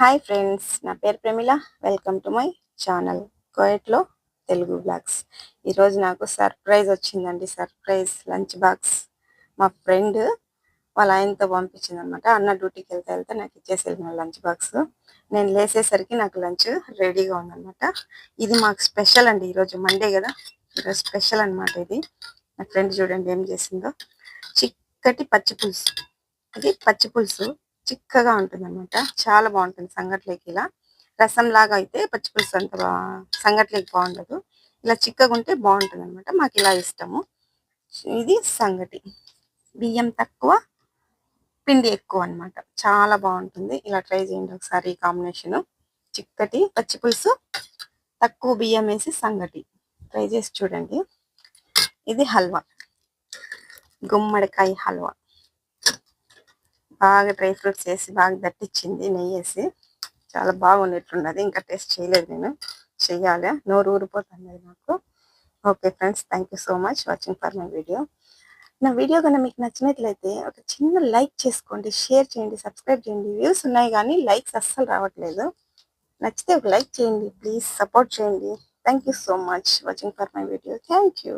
Hi friends నా పేరు Pramila welcome to my channel కోయట్లో Telugu blogs. ఈరోజు నాకు సర్ప్రైజ్ వచ్చిందండి సర్ప్రైజ్ లంచ్ బాక్స్. మా ఫ్రెండ్ వాళ్ళ ఆయనతో పంపించిందనమాట. అన్న డ్యూటీకి వెళ్తే వెళ్తే నాకు ఇచ్చేసి వెళ్ళిన లంచ్ బాక్స్. నేను లేసేసరికి నాకు లంచ్ రెడీగా ఉందన్నమాట ఇది మాకు స్పెషల్ అండి ఈరోజు మండే కదా. ఈరోజు స్పెషల్ అన్నమాట ఇది. నా ఫ్రెండ్ చూడండి ఏం చేసిందో. చిక్కటి పచ్చి పులుసు. ఇది పచ్చి పులుసు. చిక్కగా ఉంటుంది అనమాట చాలా బాగుంటుంది సంగట్లోకి ఇలా. రసం లాగా అయితే పచ్చిపులుసు అంత బా- బాగుండదు. ఇలా చిక్కగా ఉంటే బాగుంటుంది అనమాట మాకు ఇలా ఇష్టము. ఇది సంగటి. బియ్యం తక్కువ పిండి ఎక్కువ అన్నమాట. చాలా బాగుంటుంది. ఇలా ట్రై చేయండి ఒకసారి ఈ కాంబినేషన్. చిక్కటి పచ్చిపులుసు తక్కువ బియ్యం వేసి సంగటి. ట్రై చేసి చూడండి. ఇది హల్వా. గుమ్మడికాయ హల్వా. బాగా డ్రై ఫ్రూట్స్ వేసి బాగా దట్టించింది నెయ్యి వేసి చాలా బాగున్నట్లున్నది ఇంకా టేస్ట్ చేయలేదు నేను. చెయ్యాలి. నోరు ఊరిపోతుంది నాకు. Okay friends thank you so much watching for my video. నా వీడియో కనుక మీకు నచ్చినట్లయితే ఒక చిన్న లైక్ చేసుకోండి షేర్ చేయండి సబ్స్క్రైబ్ చేయండి. వ్యూస్ ఉన్నాయి కానీ లైక్స్ అస్సలు రావట్లేదు. నచ్చితే ఒక లైక్ చేయండి ప్లీజ్ సపోర్ట్ చేయండి. Thank you so much watching for my video. Thank you.